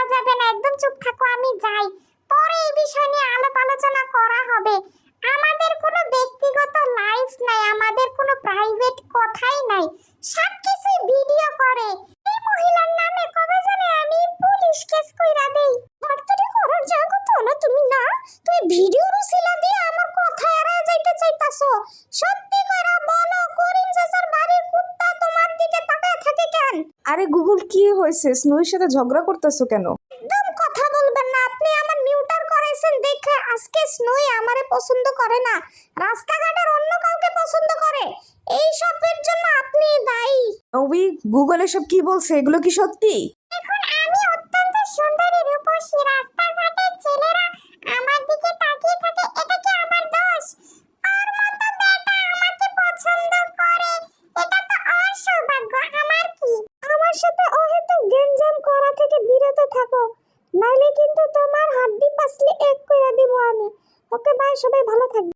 যাওয়া যাবে না? একদম চুপ থাকো, আমি যাই। পরে এই বিষয় নিয়ে আলাপ আলোচনা করা হবে। আমাদের কোনো ব্যক্তিগত লাইফ নাই, আমাদের কোনো প্রাইভেট কথাই নাই। সব কিছুই ভিডিও করে। এই মহিলার নামে কবে জানে আমি পুলিশ কেস কইরা দেই? ভর্তি করার জায়গা তো না তুমি, না? তুই ভিডিও রুসিলা দিয়ে আমার কথা এড়া যাইতে চাইতাছো। সব হয়েছে? স্নোয়ের সাথে ঝগড়া করতেছো কেন? একদম কথা বলবেন না আপনি আমার মিউটার করাইছেন দেখে। আজকে স্নুই আমারে পছন্দ করে না রাস্তাঘাটের অন্য কাউকে পছন্দ করে। এই সবের জন্য আপনি দায়ী। ওই গুগল এসব কি বলছে? এগুলো কি সত্যি? বিরত থাকো। নাইলে কিন্তু তোমার হাড্ডি পাসলে এক করে দিব আমি। ওকে বাই, সবাই ভালো থাকবে।